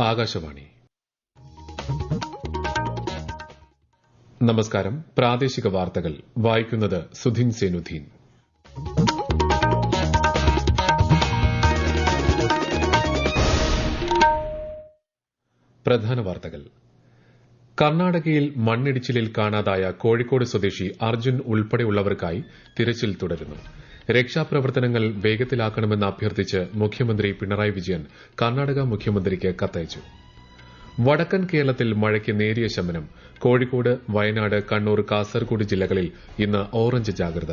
ആകാശവാണി. നമസ്കാരം. പ്രാദേശിക വാർത്തകൾ വായിക്കുന്നത് സുധിൻ സേനുധീൻ പ്രധാന വാർത്തകൾ. കർണാടകയിൽ മണ്ണിടിച്ചിലിൽ കാണാതായ കോഴിക്കോട് സ്വദേശി അർജുൻ ഉൾപ്പെടെയുള്ളവർക്കായി തിരച്ചിൽ തുടരുന്നു. രക്ഷാപ്രവർത്തനങ്ങൾ വേഗത്തിലാക്കണമെന്ന് അഭ്യർത്ഥിച്ച് മുഖ്യമന്ത്രി പിണറായി വിജയൻ കർണാടക മുഖ്യമന്ത്രിക്ക് കത്തയച്ചു. വടക്കൻ കേരളത്തിൽ മഴയ്ക്ക് നേരിയ ശമനം. കോഴിക്കോട് വയനാട് കണ്ണൂർ കാസർഗോഡ് ജില്ലകളിൽ ഇന്ന് ഓറഞ്ച് ജാഗ്രത.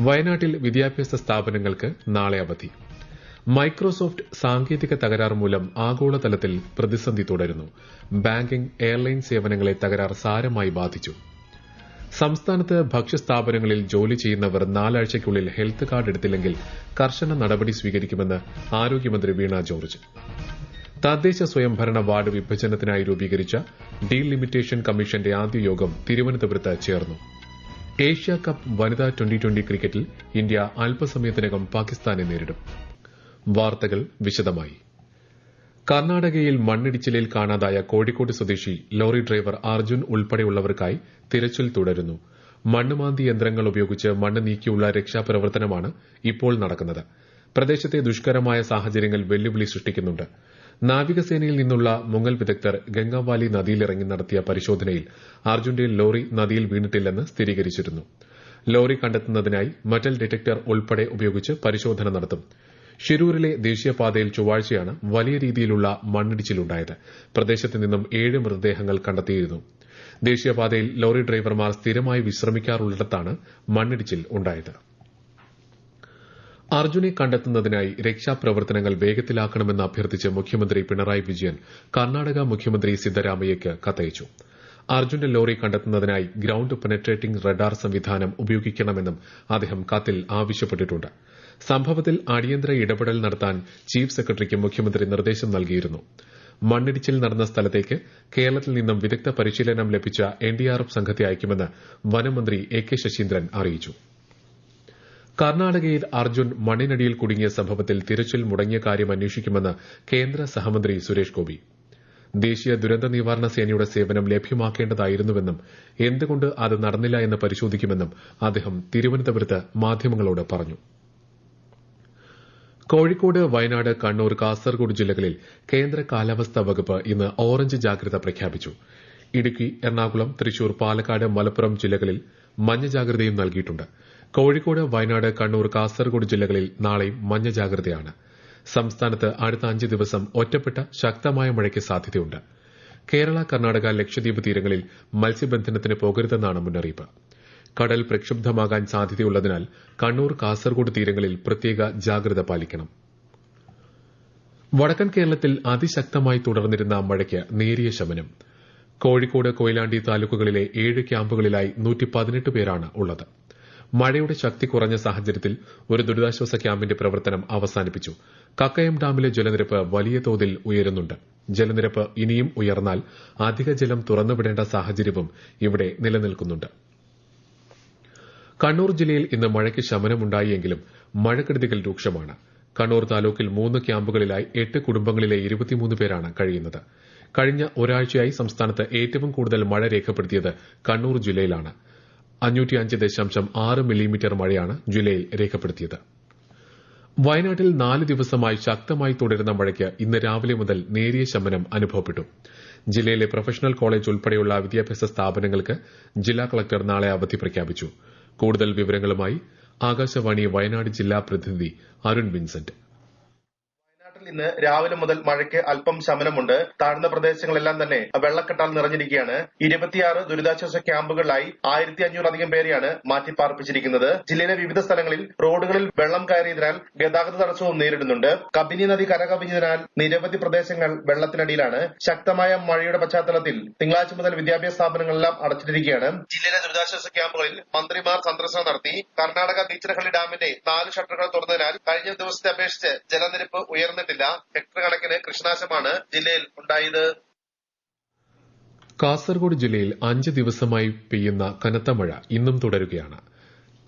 വയനാട്ടിൽ വിദ്യാഭ്യാസ സ്ഥാപനങ്ങൾക്ക് നാളെ അവധി. മൈക്രോസോഫ്റ്റ് സാങ്കേതിക തകരാർ മൂലം ആഗോളതലത്തിൽ പ്രതിസന്ധി തുടരുന്നു. ബാങ്കിംഗ് എയർലൈൻ സേവനങ്ങളെ തകരാർ സാരമായി ബാധിച്ചു. സംസ്ഥാനത്ത് ഭക്ഷ്യസ്ഥാപനങ്ങളിൽ ജോലി ചെയ്യുന്നവർ നാലാഴ്ചയ്ക്കുള്ളിൽ ഹെൽത്ത് കാർഡ് എടുത്തില്ലെങ്കിൽ കർശന നടപടി സ്വീകരിക്കുമെന്ന് ആരോഗ്യമന്ത്രി വീണ ജോർജ്. തദ്ദേശ സ്വയംഭരണ വാർഡ് വിഭജനത്തിനായി രൂപീകരിച്ച ഡീലിമിറ്റേഷൻ കമ്മീഷന്റെ ആദ്യ യോഗം തിരുവനന്തപുരത്ത് ചേർന്നു. ഏഷ്യ കപ്പ് വനിതാ ട്വന്റി ട്വന്റി ക്രിക്കറ്റിൽ ഇന്ത്യ അല്പസമയത്തിനകം പാകിസ്ഥാനെ നേരിടും. വാർത്തകൾ വിശദമായി. കർണാടകയിൽ മണ്ണിടിച്ചിലിൽ കാണാതായ കോഴിക്കോട് സ്വദേശി ലോറി ഡ്രൈവർ അർജുൻ ഉൾപ്പെടെയുള്ളവർക്കായി തിരച്ചിൽ തുടരുന്നു. മണ്ണുമാന്തി യന്ത്രങ്ങൾ ഉപയോഗിച്ച് മണ്ണ് നീക്കിയുള്ള രക്ഷാപ്രവർത്തനമാണ് ഇപ്പോൾ നടക്കുന്നത്. പ്രദേശത്തെ ദുഷ്കരമായ സാഹചര്യങ്ങൾ വെല്ലുവിളി സൃഷ്ടിക്കുന്നുണ്ട്. നാവികസേനയിൽ നിന്നുള്ള മുങ്ങൽ വിദഗ്ധർ ഗംഗാവാലി നദിയിലിറങ്ങി നടത്തിയ പരിശോധനയിൽ അർജുന്റെ ലോറി നദിയിൽ വീണിട്ടില്ലെന്ന് സ്ഥിരീകരിച്ചിരുന്നു. ലോറി കണ്ടെത്തുന്നതിനായി മെറ്റൽ ഡിറ്റക്ടർ ഉൾപ്പെടെ ഉപയോഗിച്ച് പരിശോധന നടത്തും. ഷിരൂരിലെ ദേശീയപാതയിൽ ചൊവ്വാഴ്ചയാണ് വലിയ രീതിയിലുള്ള മണ്ണിടിച്ചിലുണ്ടായത്. പ്രദേശത്ത് നിന്നും ഏഴ് മൃതദേഹങ്ങൾ കണ്ടെത്തിയിരുന്നു. ദേശീയപാതയിൽ ലോറി ഡ്രൈവർമാർ സ്ഥിരമായി വിശ്രമിക്കാറുള്ളിടത്താണ് മണ്ണിടിച്ചിൽ ഉണ്ടായത്. അർജുനെ കണ്ടെത്തുന്നതിനായി രക്ഷാപ്രവർത്തനങ്ങൾ വേഗത്തിലാക്കണമെന്ന് അഭ്യർത്ഥിച്ച് മുഖ്യമന്ത്രി പിണറായി വിജയൻ കർണാടക മുഖ്യമന്ത്രി സിദ്ധരാമയ്യയ്ക്ക് കത്തയച്ചു. അർജുന്റെ ലോറി കണ്ടെത്തുന്നതിനായി ഗ്രൌണ്ട് പെനട്രേറ്റിംഗ് റഡാർ സംവിധാനം ഉപയോഗിക്കണമെന്നും അദ്ദേഹം കത്തിൽ ആവശ്യപ്പെട്ടിട്ടുണ്ട്. സംഭവത്തിൽ അടിയന്തര ഇടപെടൽ നടത്താൻ ചീഫ് സെക്രട്ടറിക്ക് മുഖ്യമന്ത്രി നിർദ്ദേശം നൽകിയിരുന്നു. മണ്ണിടിച്ചിൽ നടന്ന സ്ഥലത്തേക്ക് കേരളത്തിൽ നിന്നും വിദഗ്ധ പരിശീലനം ലഭിച്ച എൻഡിആർഎഫ് സംഘത്തെ അയക്കുമെന്ന് വനമന്ത്രി എ കെ ശശീന്ദ്രൻ അറിയിച്ചു. കർണാടകയിൽ അർജുൻ മണ്ണിനടിയിൽ കുടുങ്ങിയ സംഭവത്തിൽ തിരച്ചിൽ മുടങ്ങിയ കാര്യം അന്വേഷിക്കുമെന്ന് കേന്ദ്ര സഹമന്ത്രി സുരേഷ് ഗോപി. ദേശീയ ദുരന്ത നിവാരണ സേനയുടെ സേവനം ലഭ്യമാക്കേണ്ടതായിരുന്നുവെന്നും എന്തുകൊണ്ട് അത് നടന്നില്ല എന്ന് പരിശോധിക്കുമെന്നും അദ്ദേഹം തിരുവനന്തപുരത്ത് മാധ്യമങ്ങളോട് പറഞ്ഞു. കോഴിക്കോട് വയനാട് കണ്ണൂർ കാസർഗോഡ് ജില്ലകളിൽ കേന്ദ്ര കാലാവസ്ഥാ വകുപ്പ് ഇന്ന് ഓറഞ്ച് ജാഗ്രത പ്രഖ്യാപിച്ചു. ഇടുക്കി എറണാകുളം തൃശൂർ പാലക്കാട് മലപ്പുറം ജില്ലകളിൽ മഞ്ഞ ജാഗ്രതയും നൽകിയിട്ടുണ്ട്. കോഴിക്കോട് വയനാട് കണ്ണൂർ കാസർഗോഡ് ജില്ലകളിൽ നാളെയും മഞ്ഞ ജാഗ്രതയാണ്. സംസ്ഥാനത്ത് അടുത്ത അഞ്ച് ദിവസം ഒറ്റപ്പെട്ട ശക്തമായ മഴയ്ക്ക് സാധ്യതയുണ്ട്. കേരള കർണാടക ലക്ഷദ്വീപ് തീരങ്ങളിൽ മത്സ്യബന്ധനത്തിന് പോകരുതെന്നാണ് മുന്നറിയിപ്പ്. കടൽ പ്രക്ഷുബ്ധമാകാൻ സാധ്യതയുള്ളതിനാൽ കണ്ണൂർ കാസർഗോഡ് തീരങ്ങളിൽ പ്രത്യേക ജാഗ്രത പാലിക്കണം. വടക്കൻ കേരളത്തിൽ അതിശക്തമായി തുടർന്നിരുന്ന മഴയ്ക്ക് നേരിയ ശമനം. കോഴിക്കോട് കൊയിലാണ്ടി താലൂക്കുകളിലെ ഏഴ് ക്യാമ്പുകളിലായി പേരാണ് ഉള്ളത്. മഴയുടെ ശക്തി കുറഞ്ഞ സാഹചര്യത്തിൽ ഒരു ദുരിതാശ്വാസ ക്യാമ്പിന്റെ പ്രവർത്തനം അവസാനിപ്പിച്ചു. കക്കയം ഡാമിലെ ജലനിരപ്പ് വലിയ തോതിൽ ഉയരുന്നുണ്ട്. ജലനിരപ്പ് ഇനിയും ഉയർന്നാൽ അധിക ജലം തുറന്നുവിടേണ്ട സാഹചര്യവും ഇവിടെ നിലനിൽക്കുന്നുണ്ട്. കണ്ണൂർ ജില്ലയിൽ ഇന്ന് മഴയ്ക്ക് ശമനമുണ്ടായെങ്കിലും മഴക്കെടുതികൾ രൂക്ഷമാണ്. കണ്ണൂർ താലൂക്കിൽ മൂന്ന് ക്യാമ്പുകളിലായി എട്ട് കുടുംബങ്ങളിലെ ഇരുപത്തിമൂന്ന് പേരാണ് കഴിയുന്നത്. കഴിഞ്ഞ ഒരാഴ്ചയായി സംസ്ഥാനത്ത് ഏറ്റവും കൂടുതൽ മഴ രേഖപ്പെടുത്തിയത് കണ്ണൂർ ജില്ലയിലാണ്. അഞ്ഞൂറ്റിയഞ്ച് ദശാംശം ആറ് മില്ലിമീറ്റർ മഴയാണ് ജില്ലയിൽ രേഖപ്പെടുത്തിയത്. വയനാട്ടിൽ നാല് ദിവസമായി ശക്തമായി തുടരുന്ന മഴയ്ക്ക് ഇന്ന് രാവിലെ മുതൽ നേരിയ ശമനം അനുഭവപ്പെട്ടു. ജില്ലയിലെ പ്രൊഫഷണൽ കോളേജ് ഉൾപ്പെടെയുള്ള വിദ്യാഭ്യാസ സ്ഥാപനങ്ങൾക്ക് ജില്ലാ കളക്ടർ നാളെ അവധി പ്രഖ്യാപിച്ചു. കൂടുതൽ വിവരങ്ങളുമായി ആകാശവാണി വയനാട് ജില്ലാ പ്രതിനിധി അരുൺ വിൻസെന്റ്. വയനാട്ടിൽ ഇന്ന് രാവിലെ മുതൽ മഴയ്ക്ക് അല്പം ശമനമുണ്ട്. താഴ്ന്ന പ്രദേശങ്ങളെല്ലാം തന്നെ വെള്ളക്കെട്ടാൽ നിറഞ്ഞിരിക്കുകയാണ്. ഇരുപത്തിയാറ് ദുരിതാശ്വാസ ക്യാമ്പുകളിലായി ആയിരത്തി അഞ്ഞൂറധികം പേരെയാണ് മാറ്റിപ്പാർപ്പിച്ചിരിക്കുന്നത്. ജില്ലയിലെ വിവിധ സ്ഥലങ്ങളിൽ റോഡുകളിൽ വെള്ളം കയറിയതിനാൽ ഗതാഗത തടസ്സവും നേരിടുന്നുണ്ട്. കബിനി നദി കരകവിഞ്ഞതിനാൽ നിരവധി പ്രദേശങ്ങൾ വെള്ളത്തിനടിയിലാണ്. ശക്തമായ മഴയുടെ പശ്ചാത്തലത്തിൽ തിങ്കളാഴ്ച മുതൽ വിദ്യാഭ്യാസ സ്ഥാപനങ്ങളെല്ലാം അടച്ചിട്ടിരിക്കുകയാണ്. ജില്ലയിലെ ദുരിതാശ്വാസ ക്യാമ്പുകളിൽ മന്ത്രിമാർ സന്ദർശനം നടത്തി. കർണാടക ബീച്ചിനഹള്ളി ഡാമിന്റെ നാല് ഷട്ടറുകൾ തുറന്നതിനാൽ കഴിഞ്ഞ ദിവസത്തെ അപേക്ഷിച്ച് ജലനിരപ്പ് ഉയർന്നിട്ടില്ല. ഹെക്ടർ കണക്കിന് കൃഷിനാശമാണ് ജില്ലയിൽ ഉണ്ടായത്. കാസർഗോഡ് ജില്ലയിൽ അഞ്ച് ദിവസമായി പെയ്യുന്ന കനത്ത മഴ ഇന്നും തുടരുകയാണ്.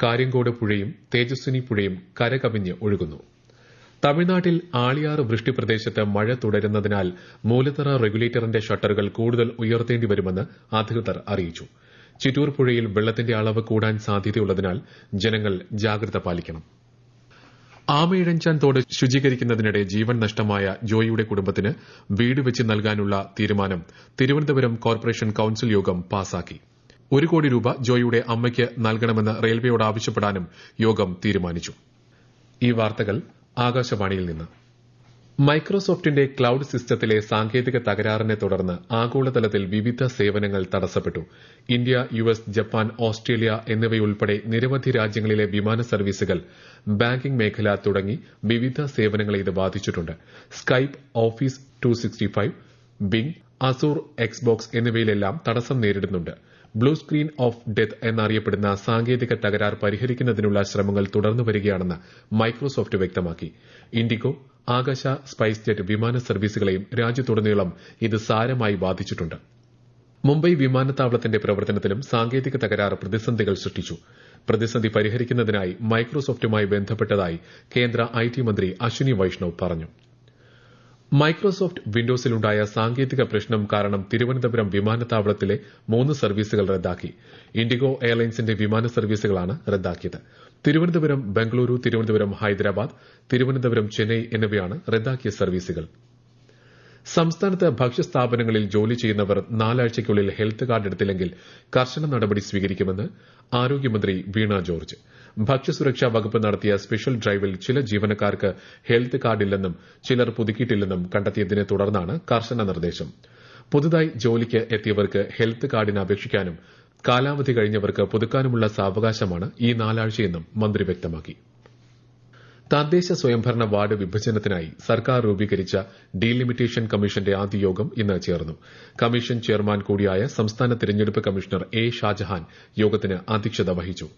കാര്യങ്കോട് പുഴയും തേജസ്വിനി പുഴയും കരകവിഞ്ഞ് ഒഴുകുന്നു. തമിഴ്നാട്ടിൽ ആളിയാർ വൃഷ്ടി പ്രദേശത്ത് മഴ തുടരുന്നതിനാൽ മൂലത്തറ റെഗുലേറ്ററിന്റെ ഷട്ടറുകൾ കൂടുതൽ ഉയർത്തേണ്ടി വരുമെന്ന് അധികൃതർ അറിയിച്ചു. ചിറ്റൂർ പുഴയിൽ വെള്ളത്തിന്റെ അളവ് കൂടാൻ സാധ്യതയുള്ളതിനാൽ ജനങ്ങൾ ജാഗ്രത പാലിക്കണം. ആമയിഴഞ്ചാൻ തോട് ശുചീകരിക്കുന്നതിനിടെ ജീവൻ നഷ്ടമായ ജോയിയുടെ കുടുംബത്തിന് വീട് വെച്ച് നൽകാനുള്ള തീരുമാനം തിരുവനന്തപുരം കോർപ്പറേഷൻ കൌൺസിൽ യോഗം പാസാക്കി. ഒരു കോടി രൂപ ജോയിയുടെ അമ്മയ്ക്ക് നൽകണമെന്ന് റെയിൽവേയോട് ആവശ്യപ്പെടാനും യോഗം തീരുമാനിച്ചു ഈ വാർത്തകൾ ആകാശവാണിയിൽ നിന്ന് മൈക്രോസോഫ്റ്റിന്റെ ക്ലൌഡ് സിസ്റ്റത്തിലെ സാങ്കേതിക തകരാറിനെ തുടർന്ന് ആഗോളതലത്തിൽ വിവിധ സേവനങ്ങൾ തടസ്സപ്പെട്ടു. ഇന്ത്യ യുഎസ് ജപ്പാൻ ഓസ്ട്രേലിയ എന്നിവയുൾപ്പെടെ നിരവധി രാജ്യങ്ങളിലെ വിമാന സർവീസുകൾ ബാങ്കിംഗ് മേഖല തുടങ്ങി വിവിധ സേവനങ്ങളെ ഇത് ബാധിച്ചിട്ടുണ്ട്. Skype Office two sixty five Bing Azure Xbox എന്നിവയിലെല്ലാം തടസ്സം നേരിടുന്നുണ്ട്. ബ്ലൂ സ്ക്രീൻ ഓഫ് ഡെത്ത് എന്നറിയപ്പെടുന്ന സാങ്കേതിക തകരാർ പരിഹരിക്കുന്നതിനുള്ള ശ്രമങ്ങൾ തുടർന്നു വരികയാണെന്ന് മൈക്രോസോഫ്റ്റ് വ്യക്തമാക്കി. ഇൻഡിഗോ ആകാശ സ്പൈസ് ജെറ്റ് വിമാന സർവീസുകളെയും രാജ്യത്തുടനീളം ഇത് സാരമായി ബാധിച്ചിട്ടുണ്ട്. മുംബൈ വിമാനത്താവളത്തിന്റെ പ്രവർത്തനത്തിലും സാങ്കേതിക തകരാറ് പ്രതിസന്ധികൾ സൃഷ്ടിച്ചു. പ്രതിസന്ധി പരിഹരിക്കുന്നതിനായി മൈക്രോസോഫ്റ്റുമായി ബന്ധപ്പെട്ടതായി കേന്ദ്ര ഐ ടി മന്ത്രി അശ്വിനി വൈഷ്ണവ് പറഞ്ഞു. മൈക്രോസോഫ്റ്റ് വിൻഡോസിലുണ്ടായ സാങ്കേതിക പ്രശ്നം കാരണം തിരുവനന്തപുരം വിമാനത്താവളത്തിലെ മൂന്ന് സർവീസുകൾ റദ്ദാക്കി. ഇൻഡിഗോ എയർലൈൻസിന്റെ വിമാന സർവീസുകളാണ് റദ്ദാക്കിയത്. തിരുവനന്തപുരം ബംഗളൂരു തിരുവനന്തപുരം ഹൈദരാബാദ് തിരുവനന്തപുരം ചെന്നൈ എന്നിവയാണ് റദ്ദാക്കിയ സർവീസുകൾ. സംസ്ഥാനത്ത് ഭക്ഷ്യസ്ഥാപനങ്ങളിൽ ജോലി ചെയ്യുന്നവർ നാലാഴ്ചയ്ക്കുള്ളിൽ ഹെൽത്ത് കാർഡ് എടുത്തില്ലെങ്കിൽ കർശന നടപടി സ്വീകരിക്കുമെന്ന് ആരോഗ്യമന്ത്രി വീണ ജോർജ്. ഭക്ഷ്യസുരക്ഷാ വകുപ്പ് നടത്തിയ സ്പെഷ്യൽ ഡ്രൈവിൽ ചില ജീവനക്കാർക്ക് ഹെൽത്ത് കാർഡില്ലെന്നും ചിലർ പുതുക്കിയിട്ടില്ലെന്നും കണ്ടെത്തിയതിനെ തുടർന്നാണ് കർശന നിർദ്ദേശം. പുതുതായി ജോലിക്ക് എത്തിയവർക്ക് ഹെൽത്ത് കാർഡിന് അപേക്ഷിക്കാനും കാലാവധി കഴിഞ്ഞവർക്ക് പുതുക്കാനുമുള്ള സാവകാശമാണ് ഈ നാലാഴ്ചയെന്നും മന്ത്രി വ്യക്തമാക്കി. തദ്ദേശ സ്വയംഭരണ വാർഡ് വിഭജനത്തിനായി സർക്കാർ രൂപീകരിച്ച ഡീലിമിറ്റേഷൻ കമ്മീഷന്റെ ആദ്യ യോഗം ഇന്ന് ചേർന്നു. കമ്മീഷൻ ചെയർമാൻ കൂടിയായ സംസ്ഥാന തിരഞ്ഞെടുപ്പ് കമ്മീഷണർ എ ഷാജഹാൻ യോഗത്തിന് അധ്യക്ഷത വഹിച്ചു.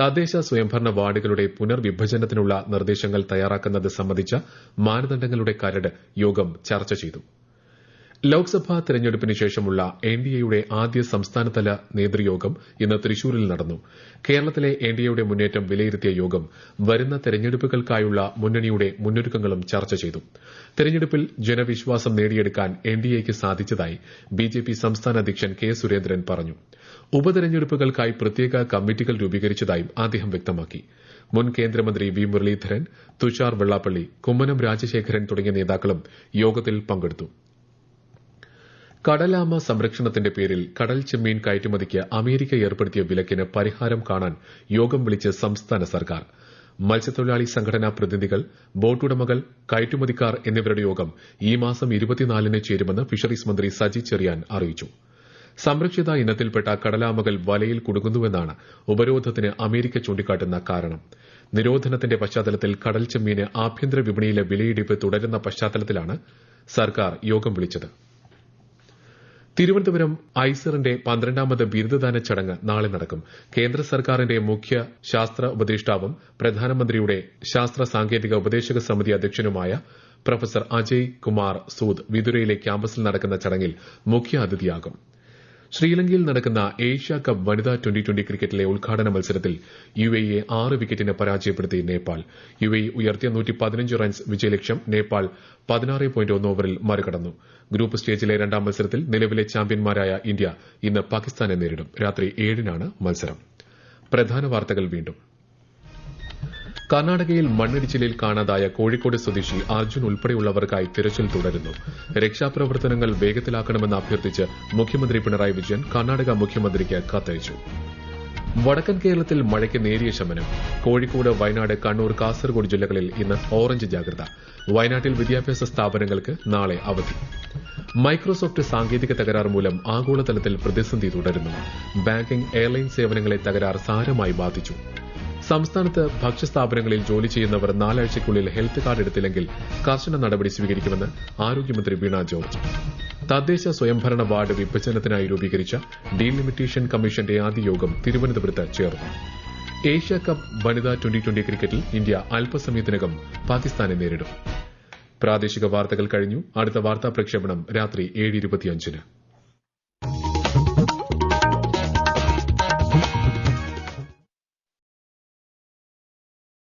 തദ്ദേശ സ്വയംഭരണ വാർഡുകളുടെ പുനർവിഭജനത്തിനുള്ള നിർദ്ദേശങ്ങൾ തയ്യാറാക്കുന്നത് സംബന്ധിച്ച മാനദണ്ഡങ്ങളുടെ കരട് യോഗം ചർച്ച ചെയ്തു. ലോക്സഭാ തെരഞ്ഞെടുപ്പിന് ശേഷമുള്ള എൻഡിഎയുടെ ആദ്യ സംസ്ഥാനതല നേതൃയോഗം ഇന്ന് തൃശൂരിൽ നടന്നു. കേരളത്തിലെ എൻഡിഎയുടെ മുന്നേറ്റം വിലയിരുത്തിയ യോഗം വരുന്ന തെരഞ്ഞെടുപ്പുകൾക്കായുള്ള മുന്നണിയുടെ മുന്നൊരുക്കങ്ങളും ചർച്ച ചെയ്തു. തെരഞ്ഞെടുപ്പിൽ ജനവിശ്വാസം നേടിയെടുക്കാൻ എൻഡിഎയ്ക്ക് സാധിച്ചതായി ബിജെപി സംസ്ഥാന അധ്യക്ഷൻ കെ സുരേന്ദ്രൻ പറഞ്ഞു. ഉപതെരഞ്ഞെടുപ്പുകൾക്കായി പ്രത്യേക കമ്മിറ്റികൾ രൂപീകരിച്ചതായും അദ്ദേഹം വ്യക്തമാക്കി. മുൻ കേന്ദ്രമന്ത്രി വി മുരളീധരൻ തുഷാർ വെള്ളാപ്പള്ളി കുമ്മനം രാജശേഖരൻ തുടങ്ങിയ നേതാക്കളും യോഗത്തിൽ പങ്കെടുത്തു. കടലാമ സംരക്ഷണത്തിന്റെ പേരിൽ കടൽ ചെമ്മീൻ കയറ്റുമതിക്ക് അമേരിക്ക ഏർപ്പെടുത്തിയ വിലക്കിന് പരിഹാരം കാണാൻ യോഗം വിളിച്ച് സംസ്ഥാന സർക്കാർ. മത്സ്യത്തൊഴിലാളി സംഘടനാ പ്രതിനിധികൾ ബോട്ടുടമകൾ കയറ്റുമതിക്കാർ എന്നിവരുടെ യോഗം ഈ മാസം ഇരുപത്തിനാലിന് ചേരുമെന്ന് ഫിഷറീസ് മന്ത്രി സജി ചെറിയാൻ അറിയിച്ചു. സംരക്ഷിത ഇനത്തിൽപ്പെട്ട കടലാമകൾ വലയിൽ കുടുങ്ങുന്നുവെന്നാണ് ഉപരോധത്തിന് അമേരിക്ക ചൂണ്ടിക്കാട്ടുന്ന കാരണം. നിരോധനത്തിന്റെ പശ്ചാത്തലത്തിൽ കടൽ ചെമ്മീന് ആഭ്യന്തര വിപണിയിലെ വിലയിടിവ് തുടരുന്ന പശ്ചാത്തലത്തിലാണ് സർക്കാർ യോഗം വിളിച്ചത്. തിരുവനന്തപുരം ഐസറിന്റെ പന്ത്രണ്ടാമത് ബിരുദദാന ചടങ്ങ് നാളെ നടക്കും. കേന്ദ്ര സർക്കാരിന്റെ മുഖ്യ ശാസ്ത്ര ഉപദേഷ്ടാവും പ്രധാനമന്ത്രിയുടെ ശാസ്ത്ര സാങ്കേതിക ഉപദേശക സമിതി അധ്യക്ഷനുമായ പ്രൊഫസർ അജയ് കുമാർ സൂദ് വിതുരയിലെ ക്യാമ്പസിൽ നടക്കുന്ന ചടങ്ങിൽ മുഖ്യ അതിഥിയാകും ശ്രീലങ്കയിൽ നടക്കുന്ന ഏഷ്യ കപ്പ് വനിതാ ട്വന്റി ട്വന്റി ക്രിക്കറ്റിലെ ഉദ്ഘാടന മത്സരത്തിൽ യു എ എയെ ആറ് വിക്കറ്റിന് പരാജയപ്പെടുത്തി നേപ്പാൾ. യു എ ഉയർത്തിയ നൂറ്റി പതിനഞ്ച് റൺസ് വിജയലക്ഷ്യം നേപ്പാൾ പതിനാറ് പോയിന്റ് ഒന്ന് ഓവറിൽ മറികടന്നു. ഗ്രൂപ്പ് സ്റ്റേജിലെ രണ്ടാം മത്സരത്തിൽ നിലവിലെ ചാമ്പ്യന്മാരായ ഇന്ത്യ ഇന്ന് പാകിസ്ഥാനെ നേരിടും. രാത്രി ഏഴിനാണ് മത്സരം. കർണാടകയിൽ മണ്ണിടിച്ചിലിൽ കാണാതായ കോഴിക്കോട് സ്വദേശി അർജുൻ ഉൾപ്പെടെയുള്ളവർക്കായി തിരച്ചിൽ തുടരുന്നു. രക്ഷാപ്രവർത്തനങ്ങൾ വേഗത്തിലാക്കണമെന്ന് അഭ്യർത്ഥിച്ച് മുഖ്യമന്ത്രി പിണറായി വിജയൻ കർണാടക മുഖ്യമന്ത്രിക്ക് കത്തയച്ചു. വടക്കൻ കേരളത്തിൽ മഴയ്ക്ക് നേരിയ ശമനം. കോഴിക്കോട് വയനാട് കണ്ണൂർ കാസർഗോഡ് ജില്ലകളിൽ ഇന്ന് ഓറഞ്ച് ജാഗ്രത. വയനാട്ടിൽ വിദ്യാഭ്യാസ സ്ഥാപനങ്ങൾക്ക് നാളെ അവധി. മൈക്രോസോഫ്റ്റ് സാങ്കേതിക തകരാർ മൂലം ആഗോളതലത്തിൽ പ്രതിസന്ധി തുടരുന്നു. ബാങ്കിംഗ് എയർലൈൻ സേവനങ്ങളെ തകരാർ സാരമായി ബാധിച്ചു. സംസ്ഥാനത്ത് ഭക്ഷ്യസ്ഥാപനങ്ങളിൽ ജോലി ചെയ്യുന്നവർ നാലാഴ്ചയ്ക്കുള്ളിൽ ഹെൽത്ത് കാർഡ് എടുത്തില്ലെങ്കിൽ കർശന നടപടി സ്വീകരിക്കുമെന്ന് ആരോഗ്യമന്ത്രി വീണ ജോർജ്. തദ്ദേശ സ്വയംഭരണ വാർഡ് വിഭജനത്തിനായി രൂപീകരിച്ച ഡീലിമിറ്റേഷൻ കമ്മീഷന്റെ ആദ്യ യോഗം തിരുവനന്തപുരത്ത് ചേർന്നു. ഏഷ്യ കപ്പ് വനിതാ ട്വന്റി ട്വന്റി ക്രിക്കറ്റിൽ ഇന്ത്യ അല്പസമയത്തിനകം പാകിസ്ഥാനെ നേരിടും. പ്രാദേശിക വാർത്തകൾ കഴിഞ്ഞു. അടുത്ത വാർത്താ പ്രക്ഷേപണം രാത്രി ഏഴ് ഇരുപത്തിയഞ്ചിന്.